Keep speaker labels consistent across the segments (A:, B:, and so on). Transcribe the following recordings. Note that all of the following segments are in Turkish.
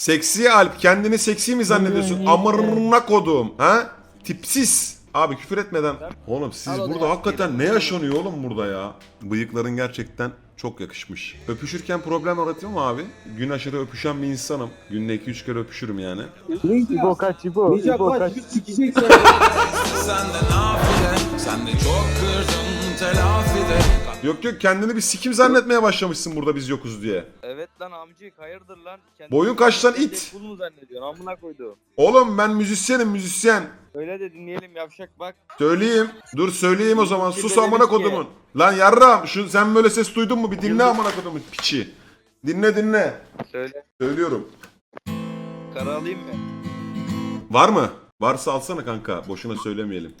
A: Seksi Alp kendini seksi mi zannediyorsun? Amırına kodum. Ha? Tipsiz. Abi küfür etmeden. Oğlum siz burada hakikaten ne yaşanıyor oğlum burada ya? Bıyıkların gerçekten çok yakışmış. Öpüşürken problem yaratıyor mu abi? Gün aşırı öpüşen bir insanım. Günde 2-3 kere öpüşürüm yani.
B: İbo kaç İbo. İbo kaç.
C: Sen de nafile Sen de çok kırdın telafide
A: Yok yok kendini bir sikim zannetmeye başlamışsın burada biz yokuz diye.
D: Evet lan amcık hayırdır lan? Kendi
A: Boyun kaç lan it?
D: Kul mu zannediyorsun? Amına koydu.
A: Oğlum ben müzisyenim müzisyen.
D: Öyle de dinleyelim yavşak bak.
A: Söyleyeyim. Dur söyleyeyim o zaman. Sus amına kodumun. Lan yarram şu sen böyle ses duydun mu? Bir dinle amına kodumun piçi. Dinle dinle.
D: Söyle.
A: Söylüyorum.
D: Kara alayım mı?
A: Var mı? Varsa alsana kanka. Boşuna söylemeyelim.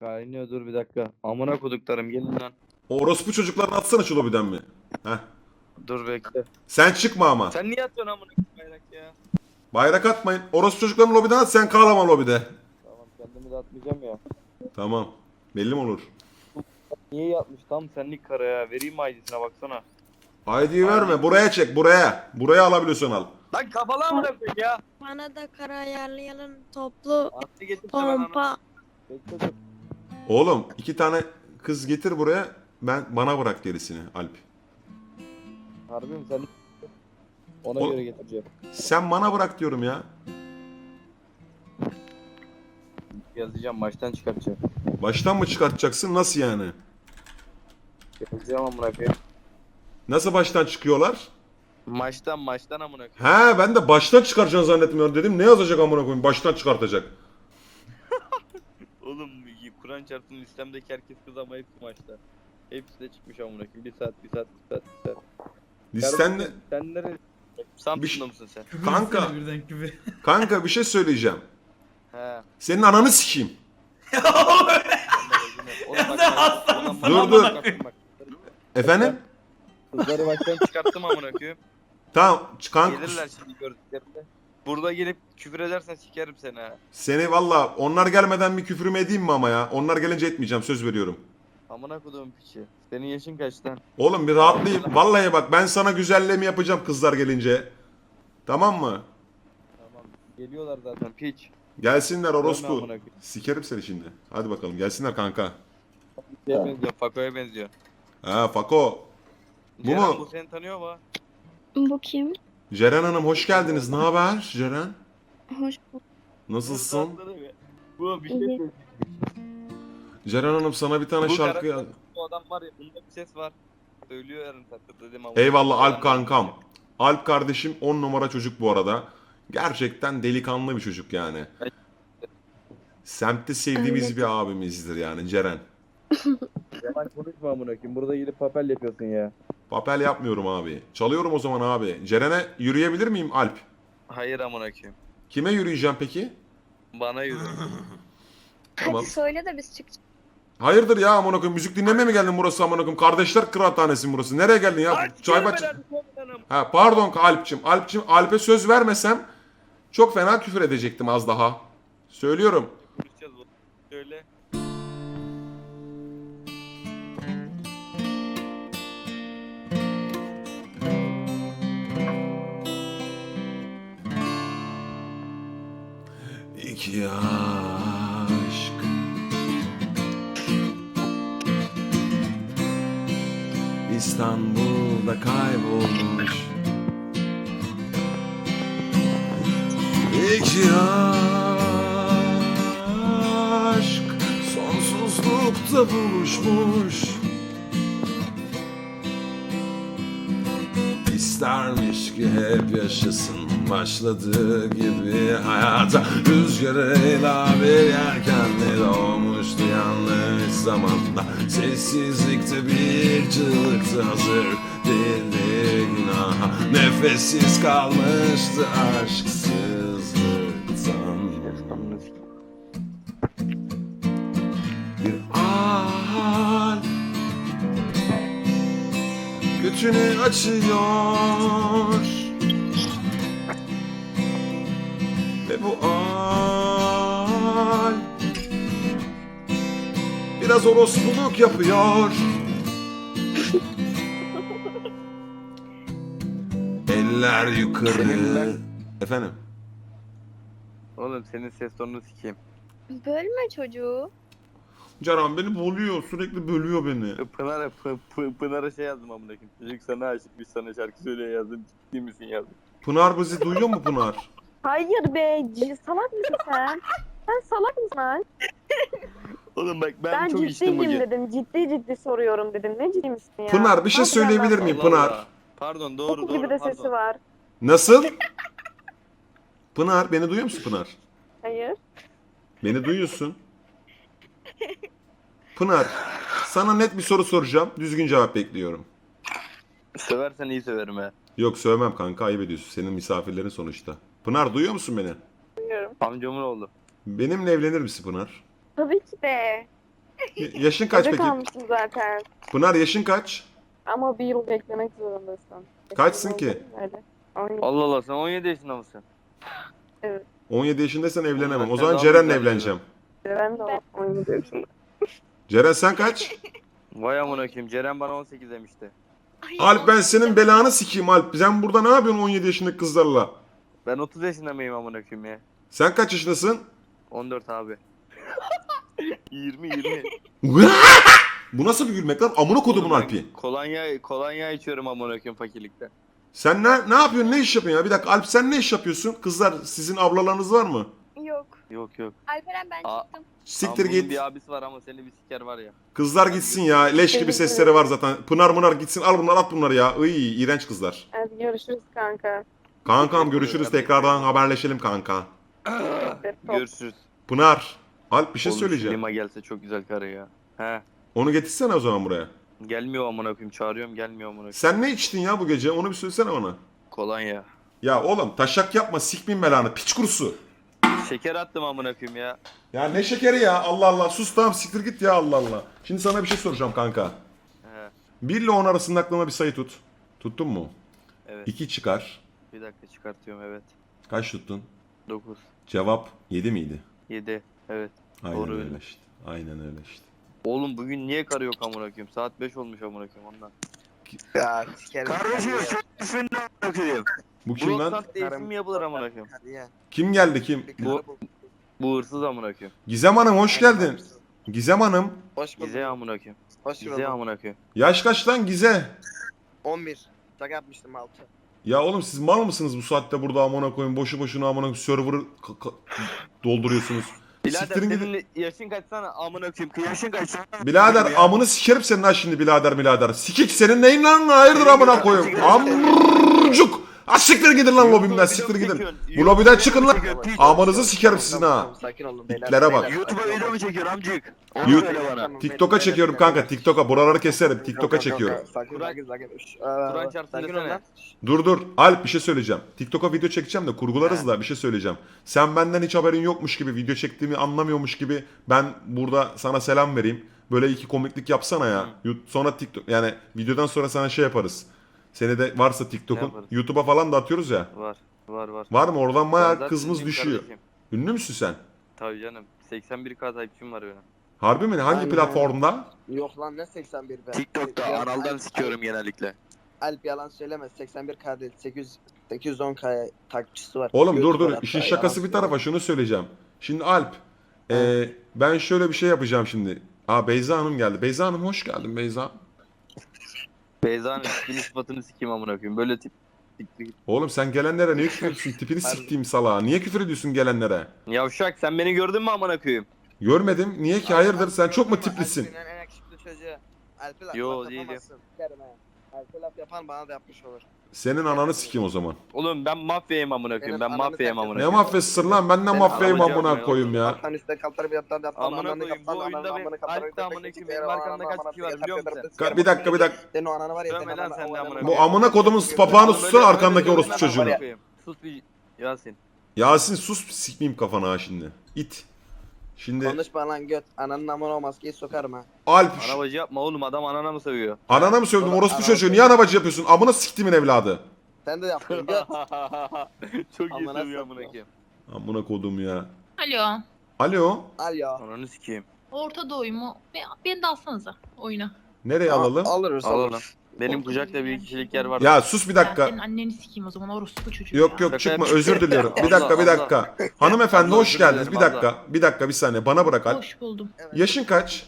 D: Kaynıyor dur bir dakika. Amına koduklarım gelin lan.
A: O orospu çocuklarını atsana şu lobiden mi? Heh.
D: Dur bekle.
A: Sen çıkma ama.
D: Sen niye atıyorsun amına koyayım bayrak ya?
A: Bayrak atmayın. Orospu çocuklarını lobiden at sen kal lobide.
D: Tamam kendimi de atmayacağım ya.
A: Tamam. Belli mi olur?
D: Niye yatmış tam senlik kara ya. Vereyim mi ID'sine baksana.
A: ID'yi verme. Buraya çek. Buraya. Buraya alabiliyorsan al.
D: Lan kafalı amına koyayım ya.
E: Bana da kara ayarlayalım toplu
D: Atlı getirse ben onu.
E: pompa.
D: Bekle dur.
A: Oğlum iki tane kız getir buraya. Ben bana bırak gerisini Alp.
D: Harbi mi sen? Ona
A: Oğlum-
D: göre getireceğim.
A: Sen bana bırak diyorum ya.
D: Yazacağım baştan çıkartacağım.
A: Baştan mı çıkartacaksın? Nasıl yani?
D: Yazacağım amına koyayım.
A: Nasıl baştan çıkıyorlar?
D: Maçtan maçtan amına koyayım.
A: He ben de baştan çıkaracağını zannetmiyorum dedim. Ne yazacak amına koyayım? Baştan çıkartacak.
D: Oğlum Kur'an çarpsın listemdeki herkes kız ama hepsi maçta. Hepsi de çıkmış amına koyayım. Bir saat, bir saat, bir saat, bir saat.
A: Listende...
D: Kardeşim, Sen nereye? Samsun'da mısın sen?
A: Kanka.
F: Birden küfür.
A: Kanka bir şey söyleyeceğim.
D: He.
A: Senin ananı sikeyim.
D: Oğlum bak, bak,
A: Dur,
D: bak,
A: dur.
D: bak, bak.
A: Efendim?
D: Kızları baştan çıkarttım amına koyayım.
A: Tamam ç- kanka.
D: Gelirler şimdi gördüklerinde. Burada gelip küfür edersen sikerim seni ha.
A: Seni valla onlar gelmeden bir küfürümü edeyim mi ama ya? Onlar gelince etmeyeceğim söz veriyorum.
D: Amına koduğum piçi. Senin yaşın kaç lan?
A: Oğlum bir rahatlayayım. Vallahi bak ben sana güzelleme yapacağım kızlar gelince. Tamam mı?
D: Tamam. Geliyorlar zaten piç.
A: Gelsinler orospu.
D: amına koyayım.
A: Sikerim seni şimdi. Hadi bakalım gelsinler kanka.
D: Şeye benziyor, Fako'ya benziyor.
A: Ha Fako. Bu
D: Ceren,
A: mu?
D: Bu seni tanıyor mu?
E: Bu kim?
A: Ceren Hanım hoş geldiniz. Ne haber Ceren?
E: Hoş bulduk.
A: Nasılsın?
D: Bu bir şey söyleyeyim.
A: Ceren Hanım sana bir tane
D: Bu
A: şarkı
D: karakter-
A: yaz.
D: Bu adam var ya bunda bir ses var. Söylüyor yarın tatlı dedim ama.
A: Eyvallah Alp kankam. Alp kardeşim 10 numara çocuk bu arada. Gerçekten delikanlı bir çocuk yani. Semtte sevdiğimiz
E: Evet.
A: bir abimizdir yani Ceren.
D: Yalan konuşma amına koyayım. Burada gidip papel yapıyorsun ya.
A: Papel yapmıyorum abi. Çalıyorum o zaman abi. Ceren'e yürüyebilir miyim Alp?
D: Hayır amına koyayım.
A: Kime yürüyeceğim peki?
D: Bana yürü.
A: Tamam.
E: Hadi söyle de biz çıkacağız.
A: Hayırdır ya amına koyayım müzik dinlemeye mi geldin burası amına koyayım? Kardeşler kıraathanesi burası? Nereye geldin ya? Çay baş... Ha pardon Alp'cim. Alp'cim Alp'e söz vermesem çok fena küfür edecektim az daha. Söylüyorum.
D: Konuşacağız bu. Söyle.
A: İki aşk İstanbul'da kaybolmuş. İki aşk Sonsuzlukta buluşmuş. İstermiş ki hep yaşasın başladığı gibi hayata. Rüzgarıyla bir yelkenle doğmuştu yanlış zamanda. Sessizlikte bir çığlıktı hazır değildi günaha. Nefessiz kalmıştı aşksızlıktan. Bir hal götünü açıyor bu ay Biraz orospuluk yapıyor Eller yukarı Efendim?
D: Oğlum senin ses tonunu sikeyim.
E: Bölme çocuğu.
A: Canan beni buluyor. Sürekli bölüyor beni.
D: Pınar'a Pı- Pı- Pınar'a şey yazdım amına koyayım. Çocuk sana aşık biz sana şarkı söylüyor yazdım. Ciddi misin yazdım.
A: Pınar bizi duyuyor mu Pınar?
G: Hayır be c- salak mısın sen? Sen salak mısın lan?
D: Oğlum bak ben,
G: Ben,
D: çok içtim
G: ciddiyim
D: bugün.
G: dedim. Ciddi ciddi soruyorum dedim. Ne ciddi misin ya?
A: Pınar bir şey söyleyebilir
G: ben?
A: miyim
D: Allah
A: Pınar?
D: Allah. Pardon doğru
G: Okul
D: doğru.
G: gibi de
D: pardon.
G: sesi var.
A: Nasıl? Pınar beni duyuyor musun Pınar?
G: Hayır.
A: Beni duyuyorsun. Pınar sana net bir soru soracağım. Düzgün cevap bekliyorum.
D: Söversen iyi söverim he.
A: Yok sövmem kanka ayıp ediyorsun. Senin misafirlerin sonuçta. Pınar duyuyor musun beni?
G: Bilmiyorum.
D: Amcamın oğlu.
A: Benimle evlenir misin Pınar?
G: Tabii ki de.
A: Yaşın kaç
G: Evde
A: peki?
G: kalmışsın zaten.
A: Pınar yaşın kaç?
G: Ama bir yıl beklemek zorundasın.
A: Kaçsın ki?
G: Öyle.
D: Allah Allah sen 17 yaşında mısın?
A: 17 yaşındaysan evlenemem. O zaman Ceren'le evleneceğim.
G: Ben de 17 yaşındayım.
A: Ceren sen kaç?
D: Vay amına koyayım. Ceren bana 18 demişti.
A: Alp ben senin belanı sikeyim Alp. Sen burada ne yapıyorsun 17 yaşındaki kızlarla?
D: Ben 30 yaşında mıyım amına koyayım ya?
A: Sen kaç yaşındasın?
D: 14 abi. 20 20.
A: Bu nasıl bir gülmek lan? Amına kodumun
D: Oğlum ben
A: Alp'i.
D: Kolonya kolonya içiyorum amına koyayım fakirlikte.
A: Sen ne, ne yapıyorsun? Ne iş yapıyorsun ya? Bir dakika Alp sen ne iş yapıyorsun? Kızlar sizin ablalarınız var mı?
E: Yok.
D: Yok yok.
E: Alperen ben
D: Aa.
E: çıktım.
A: Siktir
D: Ama bunun
A: git.
D: Bir abisi var ama seni bir siker var ya.
A: Kızlar gitsin ya. Leş gibi sesleri var zaten. Pınar mınar gitsin. Al bunları at bunları ya. Iy iğrenç kızlar.
G: Hadi görüşürüz kanka.
A: Kankam görüşürüz. Tekrardan haberleşelim kanka.
D: Görüşürüz.
A: Pınar. Alp bir şey
D: Oğlum,
A: söyleyeceğim.
D: Lima gelse çok güzel karı ya. He.
A: Onu getirsene o zaman buraya.
D: Gelmiyor amına koyayım. Çağırıyorum gelmiyor amına koyayım.
A: Sen ne içtin ya bu gece? Onu bir söylesene bana.
D: Kolonya.
A: Ya oğlum taşak yapma. Sikmeyin belanı. Piç kurusu.
D: Şeker attım amına koyayım ya.
A: Ya ne şekeri ya. Allah Allah. Sus tamam siktir git ya Allah Allah. Şimdi sana bir şey soracağım kanka.
D: He.
A: 1 ile 10 arasında aklına bir sayı tut. Tuttun mu?
D: Evet.
A: 2 çıkar.
D: Bir dakika çıkartıyorum evet.
A: Kaç tuttun?
D: 9.
A: Cevap 7 miydi?
D: 7. Evet.
A: Aynen
D: Doğru
A: öyle
D: bildim.
A: işte. Aynen öyle işte.
D: Oğlum bugün niye karı yok amına koyayım? Saat 5 olmuş amına koyayım ondan.
F: Ya sikerim.
D: Kardeşim şu ismini amına koyayım.
A: Bu kim lan?
D: Mi yapılır amına koyayım?
F: Hadi ya.
A: Kim geldi kim?
D: Bu-. Bu hırsız amına koyayım.
A: Gizem Hanım hoş geldin. Gizem Hanım.
F: Hoş bulduk.
D: Gize amına koyayım.
F: Hoş
D: Gize
F: bulduk.
D: amına koyayım.
A: Yaş kaç lan Gize?
F: 11. Şaka yapmıştım 6.
A: Ya oğlum siz mal mısınız bu saatte burada amına koyun boşu boşuna amına koyun server'ı ka- ka- dolduruyorsunuz.
D: Birader
A: Siktirin gidin.
D: senin yaşın kaçsana amına koyayım. Yaşın kaç?
A: Birader amını sikerim senin ha şimdi birader birader. Sikik senin neyin lan hayırdır amına koyayım. Amcuk. Ha siktir gidin lan lobimden siktir gidin. Bu lobiden çıkın lan. Amanızı sikerim sizin ha.
F: Sakin olun beyler.
A: İtlere bak.
D: YouTube'a video mu çekiyor amcık? Onu
A: Yu-
D: söyle bana.
F: Tamam,
A: TikTok'a çekiyorum kanka TikTok'a buraları keserim TikTok'a çekiyorum.
F: yok. Sakin
D: Kur'an-
F: sakin sakin. Şş,
D: Kur'an
F: aa,
D: çarpsın
F: sakin ol
D: desene.
F: lan.
A: Dur dur Alp bir şey söyleyeceğim. TikTok'a video çekeceğim de kurgularız da bir şey söyleyeceğim. Sen benden hiç haberin yokmuş gibi video çektiğimi anlamıyormuş gibi ben burada sana selam vereyim. Böyle iki komiklik yapsana ya. Sonra TikTok yani videodan sonra sana şey yaparız. Seni de varsa TikTok'un
D: yaparız?
A: YouTube'a falan da atıyoruz ya.
D: Var. Var var.
A: Var mı? Oradan bayağı kızımız düşüyor.
D: kardeşim.
A: Ünlü müsün sen?
D: Tabii canım. 81k takipçim var benim.
A: Harbi mi? Hangi
F: Aynen.
A: platformda?
F: Yok lan ne 81 be.
D: TikTok'ta
F: Alp-
D: sikiyorum genellikle.
F: Alp yalan söyleme 81k değil 800 810k takipçisi var.
A: Oğlum dur dur.
F: hatta
A: İşin
F: yalan
A: şakası bir
F: söyleme.
A: tarafa şunu söyleyeceğim. Şimdi Alp. e, ben şöyle bir şey yapacağım şimdi. Aa Beyza Hanım geldi. Beyza Hanım hoş geldin Beyza.
D: Beyza'nın tipini sıfatını sikeyim amına koyayım. Böyle tip.
A: Oğlum sen gelenlere niye küfür ediyorsun? Tipini siktiğim salağa. Niye küfür ediyorsun gelenlere?
D: Yavşak sen beni gördün mü amına koyayım?
A: Görmedim. Niye ki? Hayırdır? Sen çok mu tiplisin?
F: Alp'in en yakışıklı çocuğu. Alp'e laf,
D: Yo, değilim.
F: yapamazsın. Alp'e laf yapan bana da yapmış olur.
A: Senin ananı sikeyim o zaman.
D: Oğlum ben mafyayım amına koyayım. Ben
F: Benim ananı
D: mafyayım amına
A: Ne
D: koyayım.
A: mafyasısın lan? Ben ne
F: Sen
A: mafyayım
D: anamı
A: amına koyayım ya.
F: Alttan üstte kaltar bir yaptan yaptan
D: Amına
F: ananı
D: koyayım, bu
F: kaptan,
D: oyunda
F: ananı
D: benim-
F: amına kaptan,
D: koyayım, benim arkamda
F: ananı
D: kaç kişi var biliyor
F: kaptan,
D: musun?
F: kaptan,
A: Ka- bir dakika bir dakika.
F: Senin o ananı var ya.
D: Dövme
F: senin
D: lan
F: ananı-
D: sen de
F: o
D: amına
F: ananı-
A: Bu amına kodumun papağanı
D: Böyle-
A: sussana
D: böyle
A: arkandaki orospu çocuğunu.
D: Sus bir Yasin.
A: Yasin sus sikmeyeyim kafana ha şimdi. İt. Şimdi
F: Konuşma lan göt. Ananın amına o maskeyi sokarım ha.
A: Alp.
D: Arabacı yapma oğlum adam anana mı sövüyor?
A: Anana mı sövdüm orospu çocuğu? Niye anabacı yapıyorsun? Amına siktimin evladı.
F: Sen de yaptın göt.
D: Çok iyi
F: Amına
D: sövüyor amına
F: sokma.
D: koyayım.
A: Amına kodum ya.
H: Alo.
A: Alo.
F: Al ya.
D: Ananı sikeyim.
H: Orta Doğu mu? Be- Beni de alsanıza oyuna.
A: Nereye alalım?
F: Alırız
D: Al
F: alırız.
D: Benim kucakta bir kişilik yer var.
A: Ya sus bir
H: Ben
A: dakika.
H: senin anneni sikeyim o zaman orospu çocuğu.
A: Yok
H: ya.
A: yok çıkma özür diliyorum. Bir dakika bir dakika. Hanımefendi hoş geldiniz. Bir dakika. Bir dakika bir saniye bana bırak Alp.
H: Hoş buldum.
A: Yaşın kaç?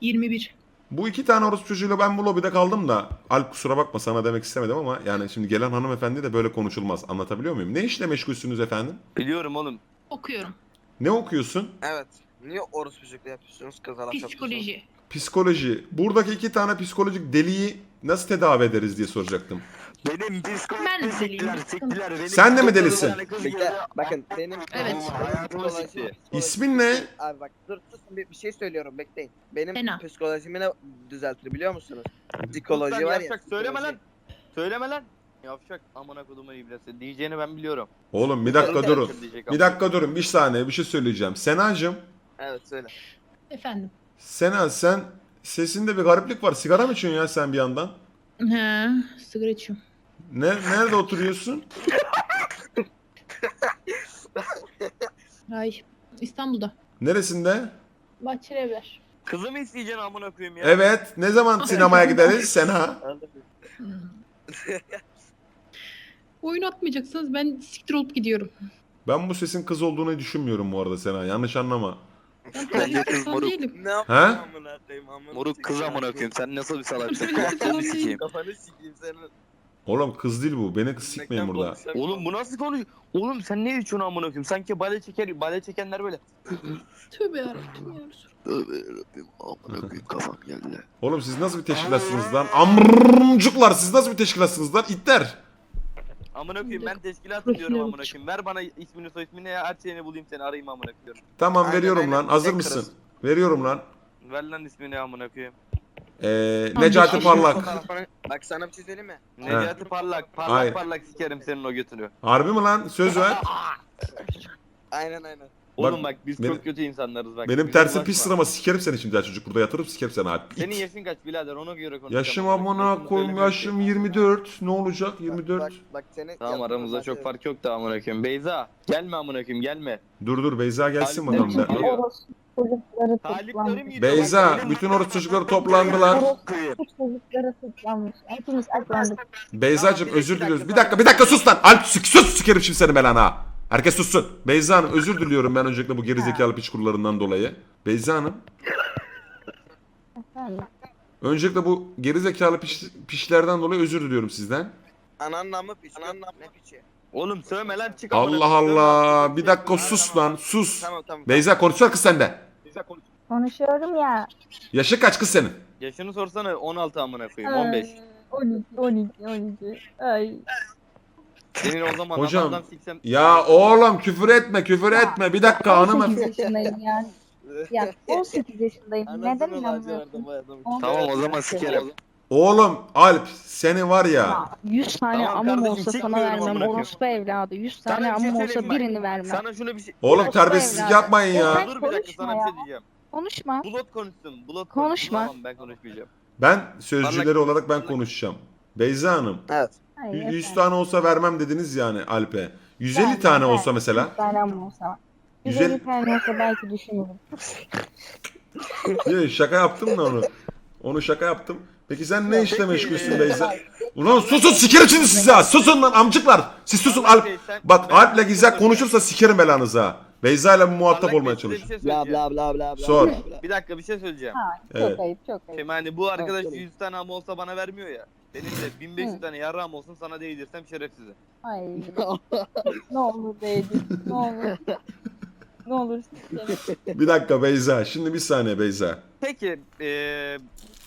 H: 21.
A: Bu iki tane orospu çocuğuyla ben bu lobide kaldım da Alp kusura bakma sana demek istemedim ama yani şimdi gelen hanımefendi de böyle konuşulmaz. Anlatabiliyor muyum? Ne işle meşgulsünüz efendim?
D: Biliyorum oğlum.
H: Okuyorum.
A: Ne okuyorsun?
F: Evet. Niye orospucukla yapıyorsunuz yapıyorsunuz?
H: Psikoloji.
A: Psikoloji. Buradaki iki tane psikolojik deliği nasıl tedavi ederiz diye soracaktım.
B: Benim psikolojik
H: Ben de deliyim.
B: siktiler siktiler. Benim
A: Sen de mi delisin?
F: Bekle, bakın benim
H: Evet.
F: Hayatımı
D: sikti.
A: İsmin ne?
F: Abi bak dur susun bir, bir şey söylüyorum bekleyin. Benim
H: Fena.
F: psikolojimi ne düzeltir biliyor musunuz? Psikoloji var ya.
D: yavşak, Söyleme
F: psikoloji.
D: lan. Söyleme lan. Yavşak amına kodumun iblisi. Diyeceğini ben biliyorum.
A: Oğlum bir dakika durun.
D: diyecek
A: Bir
D: amına.
A: dakika durun bir saniye bir şey söyleyeceğim. Senacığım.
F: Evet söyle.
H: Efendim.
A: Sena sen sesinde bir gariplik var. Sigara mı içiyorsun ya sen bir yandan?
H: He, sigara içiyorum.
A: Ne, nerede oturuyorsun?
H: Ay, İstanbul'da.
A: Neresinde?
H: Bahçeli evler.
D: Kızı mı isteyeceksin amına koyayım ya?
A: Evet. Ne zaman sinemaya gideriz Sena?
H: Hmm. Oyun atmayacaksınız ben siktir olup gidiyorum.
A: Ben bu sesin kız olduğunu düşünmüyorum bu arada Sena. Yanlış anlama.
D: Kız
H: insan
D: moruk.
H: değilim.
F: Ne yapayım
A: He?
F: amına koyayım amına
D: Moruk kız
F: sikeyim.
D: amına koyayım. Sen nasıl bir salaksın? Kafanı sikeyim.
F: Kafanı sikeyim senin.
A: Oğlum kız değil bu. Beni kız sikmeyin burada.
D: Oğlum bu nasıl konuş? Oğlum sen ne içiyorsun amına koyayım? Sanki bale çeker, bale çekenler böyle.
H: Tövbe yarabbim ya.
D: Tövbe yarabbim amına koyayım kafam geldi.
A: Oğlum siz nasıl bir teşkilatsınız lan? Amrımcuklar siz nasıl bir teşkilatsınız lan? İtler.
D: Amına koyayım ben teşkilat diyorum amına koyayım. Ver bana ismini soy ismini ya her şeyini bulayım seni arayayım amına koyayım.
A: Tamam
F: Aynen,
A: veriyorum
F: aynen.
A: lan. Hazır
F: Tek
A: mısın?
F: kırız.
A: Veriyorum lan.
D: Ver lan ismini amına koyayım.
A: Ee, Necati Parlak.
F: Fotoğrafını- Bak sana bir şey söyleyeyim mi?
D: Necati Parlak, parlak
A: Hayır.
D: parlak sikerim senin o götünü.
A: Harbi mi lan? Söz ver.
F: Aynen aynen.
D: Oğlum bak biz
A: benim-
D: çok kötü insanlarız bak.
A: Benim
D: bize
A: tersi
D: bulaşma.
A: pis sırama sikerim seni şimdi çocuk. Burada yatırıp sikerim seni Alp.
D: Senin
A: İt.
D: yaşın kaç birader ona göre konuş.
A: Yaşım amına koyayım yaşım 24. Ne olacak? 24.
F: Bak bak seni.
D: Tamam aramızda çok fark yok da amına koyayım. Beyza gelme amına koyayım gelme.
A: Dur dur Beyza gelsin
D: Alp
A: bakalım.
G: Orospu çocukları
D: Taliplerim gidiyor.
A: Beyza
D: bak,
A: bütün oruç çocukları toplandılar.
G: Orospu çocukları toplanmış. Hepimiz toplandık.
A: Beyzacığım
F: Tamam, bir
A: özür
F: dakika,
A: diliyoruz. Bir dakika bir dakika sus lan. Alp sus, sus sikerim şimdi seni belanı ha. Herkes sussun. Beyza Hanım özür diliyorum ben öncelikle bu gerizekalı piç kurularından dolayı. Beyza Hanım öncelikle bu gerizekalı piş, pişlerden dolayı özür diliyorum sizden.
F: Ananın namı piç. Ananın namı ne piçi?
D: Oğlum sövme lan çık amına
A: Allah
D: koyayım, sövme.
A: Allah. Bir dakika sus
D: tamam.
A: lan sus.
F: Tamam tamam.
A: Beyza konuşsana kız sende.
G: Konuşuyorum ya.
A: Yaşı kaç kız senin?
D: Yaşını sorsana 16 amına koyayım 15.
G: 12, 12, 12. Ay.
D: Senin o zaman
A: Hocam,
D: adamdan siksem...
A: Ya oğlum küfür etme küfür etme. Bir dakika
G: 18
A: hanımefendi.
G: yaşındayım yani. Ya 18 yaşındayım. Neden inanmıyorsun?
D: Tamam o zaman sikerim.
A: Oğlum Alp seni var ya.
G: Ya 100 tane
D: Tamam
G: amım
D: kardeşim,
G: olsa sana
D: çekmiyorum amına
G: vermem.
D: koyayım.
G: Orospu evladı. 100
D: Sana
G: tane
D: bir şey
G: amım olsa
D: söyleyeyim bak.
G: birini vermem.
D: Sana şunu bir şey...
A: Oğlum terbiyesizlik yapmayın ya.
D: Dur bir dakika
G: konuşma
D: sana bir
G: ya.
D: şey diyeceğim.
G: Konuşma.
D: Bulut konuşsun. Bulut
G: Konuşma.
D: Tamam ben konuşmayacağım.
A: Ben sözcüleri olarak ben konuşacağım. Beyza Hanım.
F: Evet.
G: Hayır,
A: 100
G: efendim.
A: tane olsa vermem dediniz yani Alp'e. 150
G: Vermem,
A: tane
G: vermem.
A: olsa mesela.
G: 100 tane olsa.
A: 150
G: 150 tane olsa belki düşünürüm.
A: Şaka yaptım da onu. Onu şaka yaptım. Peki sen ne işle meşgulsün Beyza? Ulan susun sikerim şimdi sizi ha. Susun lan amcıklar. Siz susun Alp. Bak
D: ben-
A: Alp'le Gizek konuşursa sikerim belanızı ha. Beyza ile muhatap olmaya çalış.
D: bir şey
F: Bla bla bla bla bla.
A: Sor.
F: bla bla.
D: Bir dakika bir şey söyleyeceğim.
G: Ha, çok
A: Evet.
G: ayıp, çok ayıp.
D: Şimdi hani bu arkadaş
F: Evet,
D: 100 tane ama olsa bana vermiyor ya. Benim de 1500
G: Hı.
D: tane yarrağım olsun sana değdirsem şerefsize.
G: Ay. ne olur değdi. Ne olur. Ne olur.
A: Bir dakika Beyza. Şimdi bir saniye Beyza.
D: Peki eee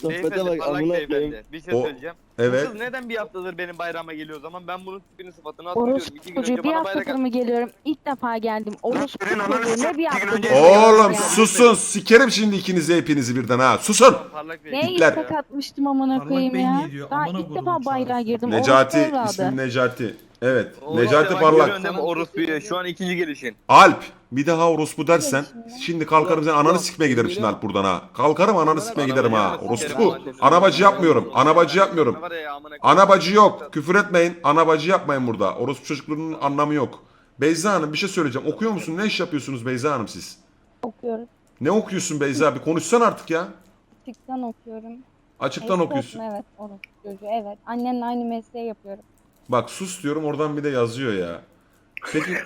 F: Sohbete
D: beyefendi
F: bak
D: parlak
F: amına
D: beyefendi bir şey
A: O-
D: söyleyeceğim.
A: Evet.
D: Kız neden bir haftadır benim bayrağıma geliyor o zaman? Ben bunun tipini sıfatını hatırlıyorum. İki
G: Orospu
D: gün önce
G: çocuğu bir
D: bana bayrak
G: haftadır mı geliyorum? İlk defa geldim. Orospu
B: Senin ananı
G: çocuğu ne bir
B: siktiğin
G: haftadır
B: önce-
A: Oğlum
G: ya.
A: susun. Sikerim şimdi ikinizi hepinizi birden ha. Susun.
D: Parlak Bey.
G: Neye
A: İtler.
G: istek atmıştım amına
I: Parlak
G: koyayım
I: Bey
G: ya?
I: niye diyor?
G: Daha
I: Amına
G: ilk
I: koydum
G: defa bayrağa girdim.
A: Necati.
G: Orospu evladı.
A: Necati. Evet.
D: Oo,
A: Necati
D: bak,
A: Parlak.
D: görüyorsun değil mi orospuyu? Şu an ikinci gelişin.
A: Alp bir daha orospu dersen
G: şimdi?
A: kalkarım senin ananı sikmeye giderim şimdi. Alp buradan ha. Kalkarım ananı sikmeye giderim ha. Orospu. Anabacı yapmıyorum. Anabacı yapmıyorum.
D: Var ya, amına koyayım.
A: Anabacı yok. Küfür etmeyin. Anabacı yapmayın burada. Orospu çocuklarının anlamı yok. Beyza Hanım bir şey söyleyeceğim. Okuyor musun? Ne iş yapıyorsunuz Beyza Hanım siz?
G: Okuyorum.
A: Ne okuyorsun Beyza? Bir konuşsan artık ya.
G: Tikten okuyorum.
A: Açıktan
G: Eski
A: okuyorsun.
G: olsun, Evet onu çocuğu evet. Annenle aynı mesleği yapıyorum.
A: Bak sus diyorum oradan bir de yazıyor ya. Peki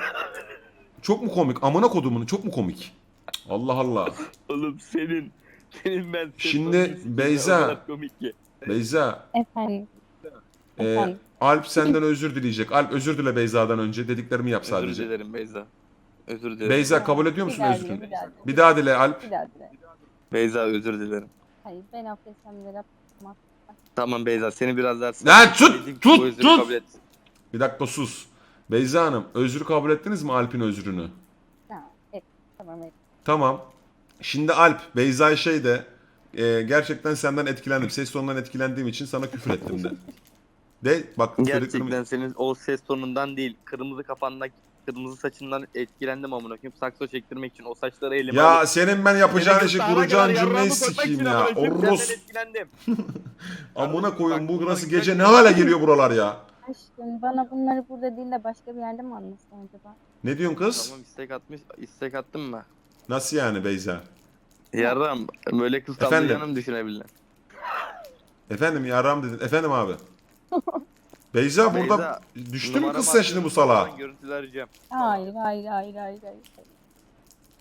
A: çok mu komik? Amına kodumun çok mu komik? Allah Allah.
D: Oğlum senin. Senin ben
A: Şimdi Beyza. Beyza,
G: Efendim.
A: e,
G: Efendim.
A: Alp senden özür dileyecek. Alp özür dile Beyza'dan önce. Dediklerimi yap
D: Özür
A: sadece.
D: dilerim Beyza. Özür dilerim.
A: Beyza kabul ediyor
G: Bir
A: musun
G: daha
A: özrünü?
G: dile, bir daha dile.
A: Bir daha dile Alp.
G: Bir daha dile.
D: Beyza özür dilerim.
G: Hayır ben affetsem de yapmaz.
D: Tamam Beyza seni biraz daha
A: Lan tut, tut, tut! Bir dakika sus. Beyza Hanım özrü kabul ettiniz mi Alp'in özrünü?
G: Tamam. Evet. Tamam evet.
A: Tamam. Şimdi Alp, Beyza şey de e, gerçekten senden etkilendim. Ses tonundan etkilendiğim için sana küfür ettim de. De bak
D: Gerçekten senin o ses tonundan değil, kırmızı kafandan, kırmızı saçından etkilendim amına koyayım. Sakso çektirmek için o saçları elime
A: Ya
D: alıp-
A: senin ben yapacağın işi kuracağın
D: kadar
A: cümleyi
D: yarrağımı
A: sikeyim
D: için
A: ya.
D: amına koyayım,
A: Orros.
D: etkilendim.
A: Amına koyun bu
D: bak,
A: gece ne hale geliyor buralar ya.
G: Aşkım bana bunları burada değil de başka bir yerde mi anlatsın acaba?
A: Ne diyorsun kız?
D: Tamam istek atmış, istek attın mı?
A: Nasıl yani Beyza?
D: Yarram böyle kız
A: Efendim?
D: tavlayacağını mı?
A: Efendim yaram dedin. Efendim abi. Beyza burada düştü mü kız sen şimdi bu salağa?
D: Görüntüler arayacağım.
G: Hayır hayır hayır hayır hayır.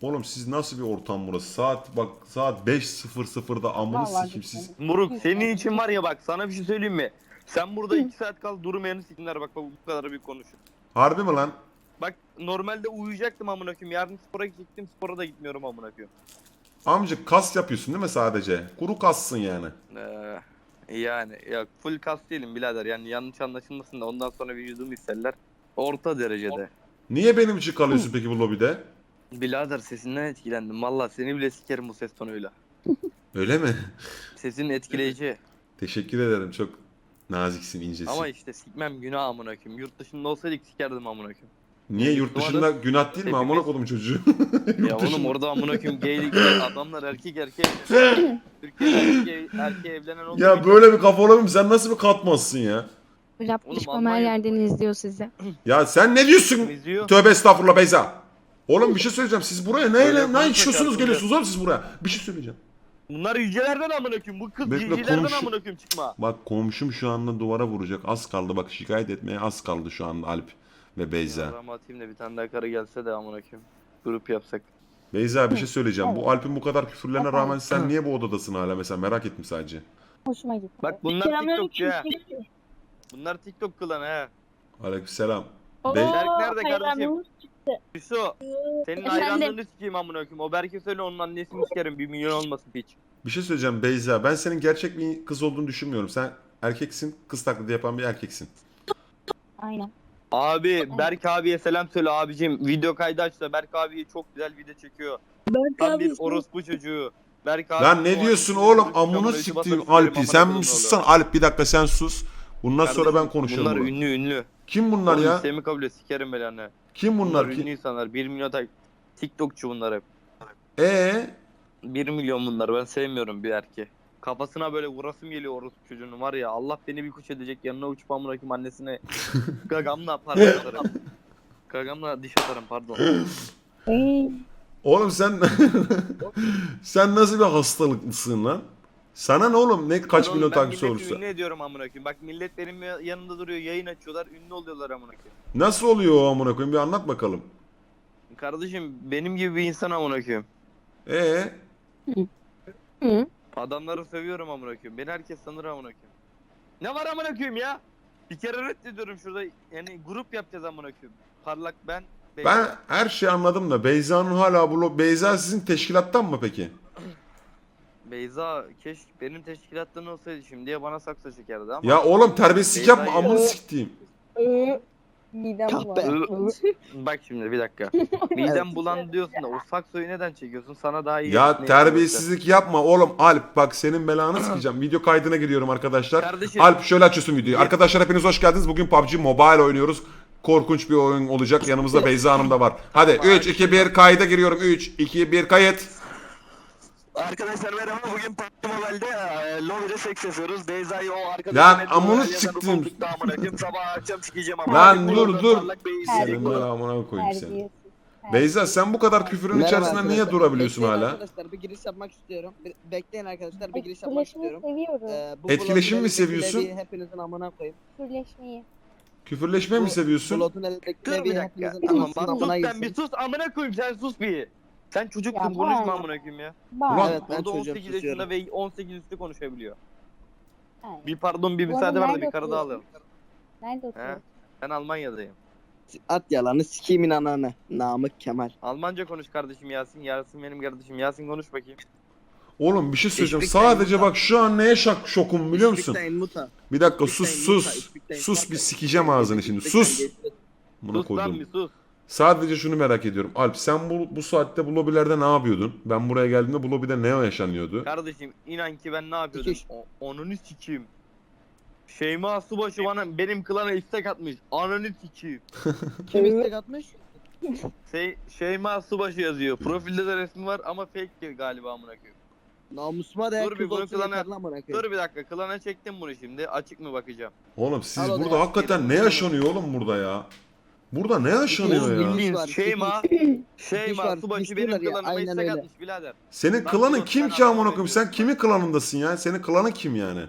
A: Oğlum siz nasıl bir ortam burası? Saat bak saat 5.00'da amını
G: Vallahi
A: sikeyim siz.
G: gitmedim.
D: Muruk senin için var ya bak sana bir şey söyleyeyim mi? Sen burada iki saat kal durmayanı sikinler bak bak bu kadar bir konuşun.
A: Harbi mi lan?
D: Bak normalde uyuyacaktım amına koyayım. Yarın spora gidecektim. Spora da gitmiyorum amına koyayım.
A: Amca kas yapıyorsun değil mi sadece? Kuru kassın yani.
D: Ee, yani ya full kas değilim birader. Yani yanlış anlaşılmasın da ondan sonra vücudumu isterler. Orta derecede.
A: Niye benim için kalıyorsun peki bu lobide?
D: Birader sesinden etkilendim. Valla seni bile sikerim bu ses tonuyla.
A: Öyle mi?
D: Sesin etkileyici.
A: Teşekkür ederim. Çok naziksin, incesin.
D: Ama işte sikmem günah amına koyayım. Yurt dışında olsaydık sikerdim amına koyayım.
A: Niye yurt dışında günah değil mi? Amına kodum çocuğu.
D: Ya oğlum orada amına koyayım gaylik adamlar erkek erkeğe Türkiye'de erkeğe, erkeğe evlenen oldu.
A: ya böyle bir kafa olabilir mi? Sen nasıl bir katmazsın ya?
D: Oğlum,
E: her
D: Almanya-
E: yerden izliyor sizi.
A: Ya sen ne diyorsun?
D: izliyor.
A: Tövbe estağfurullah Beyza. Oğlum bir şey söyleyeceğim. Siz buraya
D: Öyle
A: neyle, ne
D: konuşma
A: içiyorsunuz
D: kardeşim.
A: geliyorsunuz oğlum siz buraya? Bir şey söyleyeceğim.
D: Bunlar yücelerden amına koyayım. Bu kız
A: Bekle,
D: yücelerden
A: konuşu-
D: amına koyayım çıkma.
A: Bak komşum şu anda duvara vuracak. Az kaldı bak şikayet etmeye az kaldı şu anda Alp ve Beyza.
D: Yarrağımı atayım da bir tane daha karı gelse de amına koyayım. Grup yapsak.
A: Beyza bir şey söyleyeceğim. Bu Alp'in bu kadar küfürlerine rağmen sen niye bu odadasın hala mesela merak ettim sadece.
G: Hoşuma gitti.
D: Bak bunlar TikTokçu ha. Bunlar TikTok kılan ha.
A: Aleykümselam. Bey-
D: Berk nerede kardeşim? Hüso. Senin hayranlığını sikeyim amına koyayım. O Berk'e söyle onun annesini sikerim. Bir milyon olmasın piç.
A: Bir şey söyleyeceğim Beyza. Ben senin gerçek bir kız olduğunu düşünmüyorum. Sen erkeksin. Kız taklidi yapan bir erkeksin.
G: Aynen.
D: Abi Berk abiye selam söyle abicim. Video kaydı aç da Berk abi çok güzel video çekiyor. Tam bir orospu çocuğu. Berk abi
A: Lan ne diyorsun oğlum? Amını siktiğim Alp'i. Sen bir sussan. Alp bir dakika sen sus. Bundan sonra ben konuşurum.
D: Bunlar
A: bunu.
D: ünlü ünlü.
A: Kim bunlar
D: Oğlum
A: ya?
D: İstemi kabul et sikerim belanı.
A: Kim
D: Bunlar,
A: bunlar?
D: ünlü
A: Ki?
D: insanlar. 1 milyon tak TikTokçu bunlar hep.
A: Ee,
D: 1 milyon bunlar. Ben sevmiyorum bir erkeği. Kafasına böyle vurasım geliyor orospu çocuğunun var ya. Allah beni bir kuş edecek yanına uçup amına koyayım annesine. Gagamla pardon atarım. Gagamla diş atarım pardon.
G: Ey,
A: oğlum sen sen nasıl bir hastalıklısın lan? Sana ne oğlum? Ne kaç milyon
D: ben
A: takipçi olursa?
D: ünlü ediyorum amına koyayım. Bak millet benim ya- yanımda duruyor yayın açıyorlar ünlü oluyorlar amına koyayım.
A: Nasıl oluyor o amına koyayım? Bir anlat bakalım.
D: Kardeşim benim gibi bir insan amına koyayım.
A: Ee,
E: Hı.
D: Adamları seviyorum amına koyayım. Beni herkes sanır amına koyayım. Ne var amına koyayım ya? Bir kere reddediyorum şurada. Yani grup yapacağız amına koyayım. Parlak ben. Beyza.
A: ben her şeyi anladım da Beyza'nın hala bu lo- Beyza sizin teşkilattan mı peki?
D: Beyza keş benim teşkilattan olsaydı şimdiye bana sakso çekerdi ama.
A: Ya oğlum terbiyesizlik yapma
D: ya.
A: amını siktiğim.
G: ıı, Midem bulandı.
D: Bak şimdi bir dakika. Midem bulandı diyorsun da o saksoyu neden çekiyorsun? Sana daha iyi.
A: Ya terbiyesizlik yapma oğlum Alp bak senin belanı sikeceğim. Video kaydına giriyorum arkadaşlar.
D: Kardeşim.
A: Alp şöyle açıyorsun videoyu. Arkadaşlar hepiniz hoş geldiniz. Bugün PUBG Mobile oynuyoruz. Korkunç bir oyun olacak. Yanımızda Beyza Hanım da var. Hadi 3 2 1 kayda giriyorum. 3 2 1 kayıt.
B: Arkadaşlar merhaba bugün PUBG Mobile'de e, lobide seks yapıyoruz. Beyza'yı o
A: Lan
B: arkadaşlar
A: amını siktim.
B: Sabah akşam sikeceğim ama.
A: Lan dur, dur.
B: bir.
A: Senin ben amına koyayım seni. Beyza sen bu kadar küfürün
F: Merhaba
A: içerisinde niye durabiliyorsun
F: Bekleyin
A: hala?
F: Arkadaşlar bir giriş yapmak istiyorum. Bir, bekleyin arkadaşlar bir giriş yapmak istiyorum.
G: seviyorum.
F: Ee, bu
A: Etkileşim mi seviyorsun?
F: Hepinizin amına koyayım.
G: Küfürleşmeyi.
A: Küfürleşme mi seviyorsun?
D: Dur bir dakika. Tamam bak sus sen bir sus amına koyayım sen sus bir. Sen çocuktun
G: Ya
D: konuşma
G: bağırma.
D: amına koyayım ya.
G: Bak.
A: Ulan-
F: Evet ben
D: Orada
F: çocuğum
D: 18 yaşında
F: susuyorum.
D: ve 18 üstü konuşabiliyor.
G: Hayır.
D: Bir pardon bir
G: Bu
D: müsaade
G: arada
D: da
G: nerede
D: bir karı daha
G: oturuyorsun?
D: alalım.
G: Nerede oturuyorsun?
D: Ben Almanya'dayım.
F: At yalanı sikimin ananı. Namık Kemal.
D: Almanca konuş kardeşim Yasin. Yasin benim kardeşim. Yasin konuş bakayım.
A: Oğlum bir şey söyleyeceğim. Sadece bak şu an neye şak şokum biliyor musun?
F: İşbikten muta.
A: Bir dakika sus
F: İşbikten muta,
A: sus.
F: işbikten
A: Sus
F: muta.
A: bir sikeceğim ağzını şimdi.
F: İşbikten
A: Sus.
F: geçti.
A: Buna
D: sus lan
A: koydum.
D: bir sus.
A: Sadece şunu merak ediyorum. Alp sen bu, bu saatte bu lobilerde ne yapıyordun? Ben buraya geldiğimde bu lobide ne yaşanıyordu?
D: Kardeşim inan ki ben ne yapıyordum? O, onunu sikeyim. Şeyma Subaşı bana benim klana istek atmış. Ananı sikeyim.
F: Kim istek atmış?
D: Şey, Şeyma Subaşı yazıyor. Profilde de resmi var ama fake galiba amına koyayım.
F: Namusuma değer
D: Dur bir bunu klana-. Dur bir dakika klana çektim bunu şimdi. Açık mı bakacağım?
A: Oğlum siz
F: Al
A: burada hakikaten ne yaşanıyor oğlum burada ya? Burada ne yaşanıyor ya?
D: bildiğin Şeyma, Şeyma Subaşı benim klanıma
F: aynen
D: istek
F: öyle.
D: atmış birader.
A: Senin klanın kim ki amına koyayım? Sen kimin klanındasın ya? Senin klanın kim yani?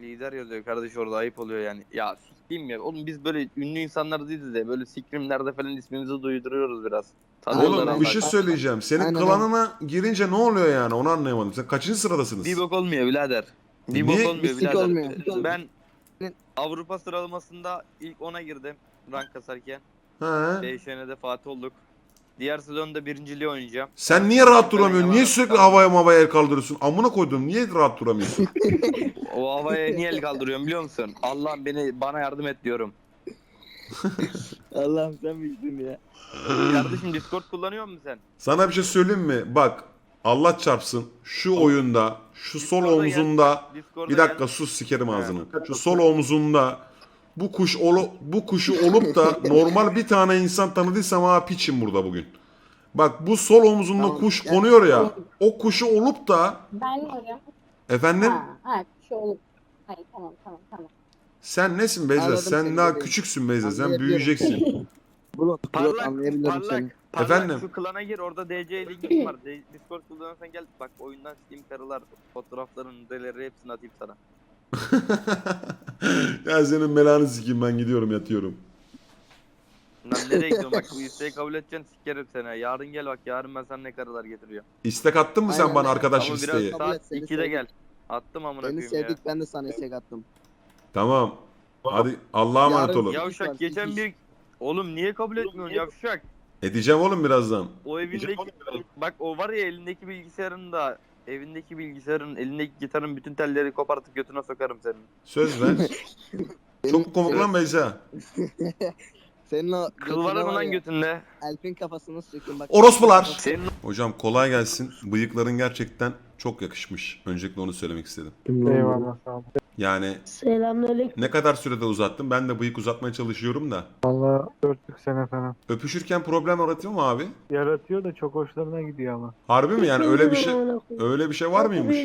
D: Lider yazıyor kardeş orada ayıp oluyor yani. Ya sikeyim ya. Oğlum biz böyle ünlü insanlar değiliz de böyle sikrimlerde falan ismimizi duyduruyoruz biraz.
A: Oğlum bir şey söyleyeceğim. Senin
F: Aynen,
A: klanına girince ne oluyor yani? Onu anlayamadım. Sen kaçıncı sıradasınız?
D: Bir bok olmuyor birader. Bir
A: Niye?
D: bok olmuyor
F: Bisik
D: birader.
F: olmuyor.
D: Ben Avrupa sıralamasında ilk 10'a girdim. Rank kasarken.
A: He.
D: Değişene de Fatih olduk. Diğer sezonda birinciliği oynayacağım.
A: Sen niye rahat duramıyorsun? Niye sürekli havaya mavaya el kaldırıyorsun? Amına koydum. Niye rahat duramıyorsun?
D: O havaya niye el kaldırıyorum biliyor musun? Allah'ım beni bana yardım et diyorum.
F: Allah'ım sen bilsin ya.
D: Kardeşim Discord kullanıyor musun sen?
A: Sana bir şey söyleyeyim mi? Bak Allah çarpsın. Şu oyunda, şu sol
D: Discord'a gel.
A: omzunda
D: Discord'a
A: bir
D: gel.
A: dakika sus sikerim ağzını. Şu sol omzunda bu kuş olu, bu kuşu olup da normal bir tane insan tanıdıysam ha piçim burada bugün. Bak bu sol omzunda
F: Tamam,
A: kuş
F: gel.
A: konuyor ya. O kuşu olup da
G: Ben varım.
A: efendim
G: Ha, ha şu olup. Hayır tamam tamam tamam.
A: sen nesin Beyza?
F: Anladım
A: Sen
F: seni
A: daha
F: bebeğim.
A: küçüksün Beyza. Sen
F: Anlayabiliyorum.
A: büyüyeceksin.
F: Bulut,
D: Parlak,
F: anlayabiliyorum
D: parlak,
F: seni.
D: parlak
A: Efendim?
D: şu klana gir orada DC linkim var. D- Discord kullanırsan gel bak oyundan Steam karılar, fotoğrafların, modelleri hepsini atayım sana.
A: ya senin belanı sikeyim ben gidiyorum yatıyorum.
D: Lan nereye gidiyorsun bak bu isteği kabul edeceksin sikerim seni. Yarın gel bak yarın ben sana ne karılar getiriyor.
A: İstek attın mı sen
F: Aynen,
A: bana
F: aynen.
A: arkadaşlık
D: Ama biraz
A: isteği?
F: Kabul
D: saat
F: et, seni
D: 2'de
F: sevdik.
D: gel. Attım amına
F: Seni
D: koyayım ya.
F: sevdik ben de sana istek attım.
A: Tamam. Hadi Allah'a emanet
F: Yarın-
A: olun.
F: Ya-
D: Yavşak geçen bir... Oğlum niye kabul etmiyorsun yavşak?
A: Edeceğim oğlum birazdan.
D: O evindeki... Bak o var ya elindeki bilgisayarın da... Evindeki bilgisayarın, elindeki gitarın bütün telleri kopartıp götüne sokarım senin.
A: Söz ver. Çok komik lan Beyza.
F: Senin o
D: Kıl var mı lan götünde?
F: Alp'in kafasını sökün bak.
A: Orospular.
D: Senin
A: Hocam kolay gelsin. Bıyıkların gerçekten çok yakışmış. Öncelikle onu söylemek istedim.
I: Eyvallah sağ ol.
A: Yani
E: Selamünaleyküm.
A: ne kadar sürede uzattım? Ben de bıyık uzatmaya çalışıyorum da.
I: Valla dörtlük sene falan.
A: Öpüşürken problem yaratıyor mu abi?
I: Yaratıyor da çok hoşlarına gidiyor ama.
A: Harbi mi yani öyle bir şey öyle bir şey var mıymış?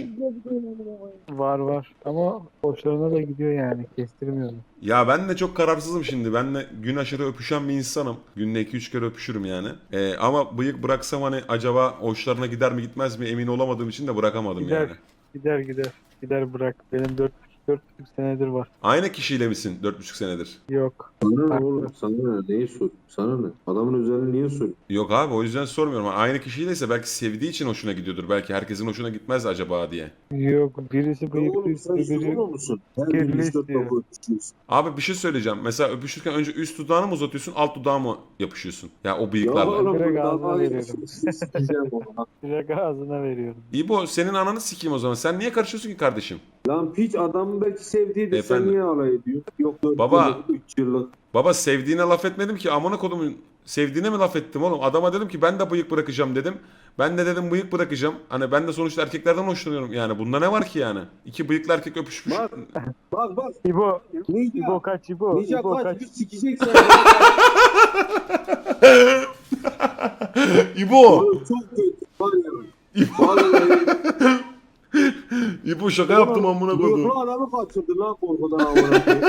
I: Var var ama hoşlarına da gidiyor yani kestirmiyorlar.
A: Ya ben de çok kararsızım şimdi. Ben de gün aşırı öpüşen bir insanım. Günde 2-3 kere öpüşürüm yani. Ee, ama bıyık bıraksam hani acaba hoşlarına gider mi gitmez mi emin olamadığım için de bırakamadım
I: Gider.
A: yani.
I: Gider gider. Gider bırak. Benim dört, dört buçuk senedir var.
A: Aynı kişiyle misin 4,5 senedir?
I: Yok.
J: Sana ne oğlum? Sana ne? Neyi sor? Sana ne? Adamın özelliğini niye sor?
A: Yok abi o yüzden sormuyorum. Aynı kişiyleyse belki sevdiği için hoşuna gidiyordur. Belki herkesin hoşuna gitmez acaba diye.
I: Yok. Birisi
J: Ya
I: bıyıklı
J: oğlum sen
I: biri
J: sorumlu musun? Her
I: kirli
J: gün üç dört
I: istiyor.
J: defa öpüşüyorsun.
A: Abi bir şey söyleyeceğim. Mesela öpüşürken önce üst dudağını mı uzatıyorsun, alt dudağı mı yapışıyorsun? Ya o
J: Ya
A: bıyıklarla.
J: oğlum
I: Direkt
J: daha
I: ağzına
J: daha
I: veriyorum.
J: Sikeceğim
I: direkt ağzına veriyorum.
A: İbo senin ananı sikeyim o zaman. Sen niye karışıyorsun ki kardeşim?
J: Lan piç adamın belki sevdiği de
A: Efendim?
J: sen niye alay ediyorsun? Yok 4
A: Baba.
J: yıllık, 3 yıllık.
A: Baba sevdiğine laf etmedim ki amına kodumun sevdiğine mi laf ettim oğlum? Adama dedim ki ben de bıyık bırakacağım dedim. Ben de dedim bıyık bırakacağım. Hani ben de sonuçta erkeklerden hoşlanıyorum yani. Bunda ne var ki yani? İki bıyıklı erkek öpüşmüş.
J: Bak. Bak bak.
I: İbo.
J: Ninja.
I: İbo kaç İbo.
J: Ninja
I: İbo
J: kaç
I: kaç.
J: bir sikeceksin.
A: İbo!
J: Oğlum çok kötü. Var ya. Vallahi.
A: İbo şaka yaptım amına kodum.
J: Bıyıklı adamı kaçırdı lan korkudan amına koyayım.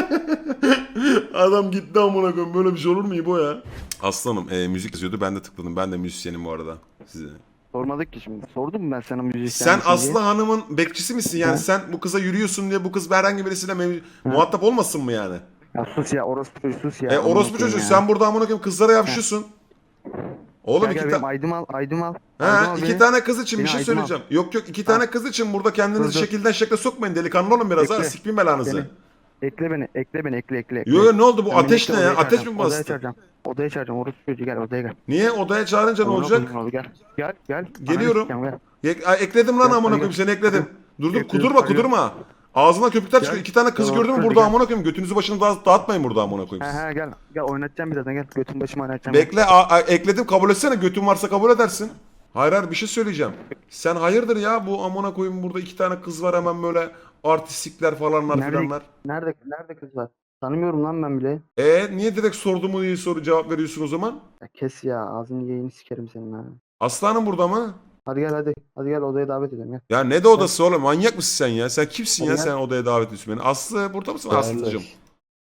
A: Adam gitti amına koyayım. Böyle bir şey olur mu İbo ya? Aslanım e, müzik yazıyordu. Ben de tıkladım. Ben de müzisyenim bu arada. Size.
D: Sormadık ki şimdi. Sordum mu ben sana müzisyen
A: Sen
D: misin diye?
A: Aslı Hanım'ın bekçisi misin? Yani
D: Ha.
A: sen bu kıza yürüyorsun diye bu kız herhangi birisiyle mev- muhatap olmasın mı yani?
D: Ya sus ya orospu çocuğu sus ya.
A: E orospu
D: Amına
A: çocuğu
D: koyayım
A: sen burada amına koyayım kızlara yapışıyorsun. Oğlum
D: Gel
A: iki
D: gel
A: tane...
D: aydım al aydım al.
A: Ha,
D: Aydım al
A: iki
D: beni.
A: tane kız için bir
D: Beni
A: şey
D: aydın
A: söyleyeceğim. Yok yok iki tane kız için burada kendinizi
D: Dur, dur.
A: şekilden şekle sokmayın. Delikanlı olun biraz ha.
D: Bekle.
A: Sikmeyin belanızı.
D: Ekle beni ekle beni ekle ekle. ekle.
A: Yo yo ne oldu bu
D: Ben
A: ateş ne ya?
D: odaya
A: Ateş
D: çağıracağım,
A: mi
D: Odaya
A: bastı?
D: çağıracağım. Odaya çağıracağım orospu çocuğu gel odaya gel.
A: Niye odaya çağırınca ne
D: Amına
A: olacak?
D: koyayım Gel gel gel.
A: Geliyorum.
D: Ananı gel.
A: Ye- Ay, ekledim lan amına koyayım seni ekledim. Dur dur kudurma kudurma. Ağzına köpükler çıkıyor. İki tane kız gördün mü
D: hadi
A: burada
D: gel.
A: amına koyayım. Götünüzü başını dağıt, dağıtmayın burada amına
D: He
A: koyayım.
D: he gel gel oynatacağım birazdan gel götün başıma oynatacağım.
A: Bekle a- a- ekledim kabul etsene. Götün varsa kabul edersin. Hayır hayır bir şey söyleyeceğim. Sen hayırdır ya bu amına koyayım burada iki tane kız var hemen böyle artistikler falanlar
D: Nerede?
A: filanlar.
D: Nerede nerede kız var? Tanımıyorum lan ben bile.
A: E niye direkt sorduğumu diye soru cevap veriyorsun o zaman?
D: Ya kes ya ağzını yayını sikerim senin ha.
A: Aslanım burada mı?
D: Hadi gel hadi. Hadi gel odaya davet edelim gel.
A: Ya ne de odası oğlum manyak mısın sen ya? Sen kimsin ya
D: Hadi gel.
A: sen odaya davet ediyorsun beni? Aslı burada mısın Aslı'cığım?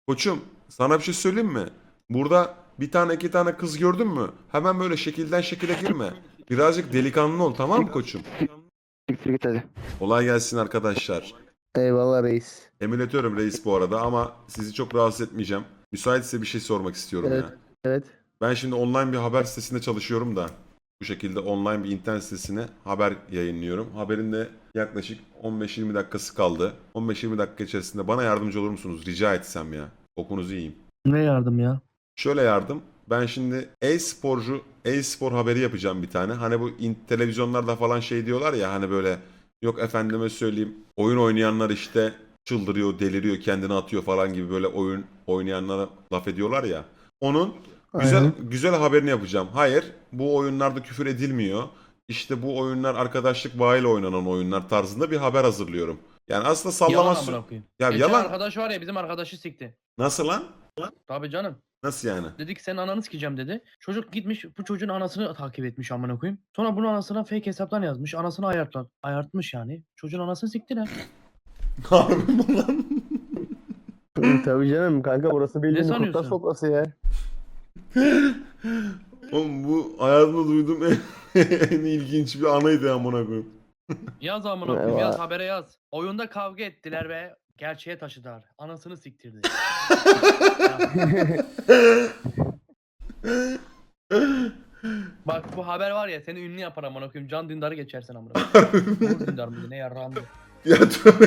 A: Koçum sana bir şey söyleyeyim mi? Burada bir tane iki tane kız gördün mü? Hemen böyle şekilden şekile girme. Birazcık delikanlı ol tamam mı koçum?
D: Siktir git hadi.
A: Kolay gelsin arkadaşlar.
D: Eyvallah reis.
A: Emülatörüm reis bu arada ama sizi çok rahatsız etmeyeceğim. Müsaitse bir şey sormak istiyorum
D: Evet.
A: ya.
D: Evet.
A: Ben şimdi online bir haber sitesinde çalışıyorum da bu şekilde online bir internet sitesine haber yayınlıyorum. Haberin de yaklaşık 15-20 dakikası kaldı. 15-20 dakika içerisinde bana yardımcı olur musunuz? Rica etsem ya. Okunuzu yiyeyim.
I: Ne yardım ya?
A: Şöyle yardım. Ben şimdi e-sporcu, e-spor haberi yapacağım bir tane. Hani bu televizyonlarda falan şey diyorlar ya hani böyle yok efendime söyleyeyim oyun oynayanlar işte çıldırıyor, deliriyor, kendini atıyor falan gibi böyle oyun oynayanlara laf ediyorlar ya. Onun güzel güzel haberini yapacağım. Hayır, bu oyunlarda küfür edilmiyor. İşte bu oyunlar arkadaşlık bağıyla oynanan oyunlar tarzında bir haber hazırlıyorum. Yani aslında sallama
I: Yalan
A: sü-
I: amına koyayım.
A: Ya
I: Geçen
A: yalan.
I: arkadaş var ya bizim arkadaşı sikti.
A: Nasıl lan?
I: Tabii canım.
A: Nasıl yani?
I: Dedi ki senin ananı sikeceğim dedi. Çocuk gitmiş bu çocuğun anasını takip etmiş amına koyayım. Sonra bunun anasına fake hesaptan yazmış. Anasını ayartla, ayartmış yani. Çocuğun anasını siktiler.
A: Harbi mi lan?
D: Tabii canım kanka burası
I: bildiğin kurtlar sanıyorsun?
D: sofrası ya.
A: Oğlum bu hayatımda duyduğum en, en ilginç bir anıydı amına koyayım.
I: Yaz amına koyayım
D: Eyvah.
I: yaz habere yaz. Oyunda kavga ettiler ve gerçeğe taşıdılar. Anasını siktirdi. Bak bu haber var ya seni ünlü yapar amına koyayım. Can Dündar'ı geçersin amına koyayım. Uğur Dündar mıydı ne yarrağımdı.
A: Ya tövbe.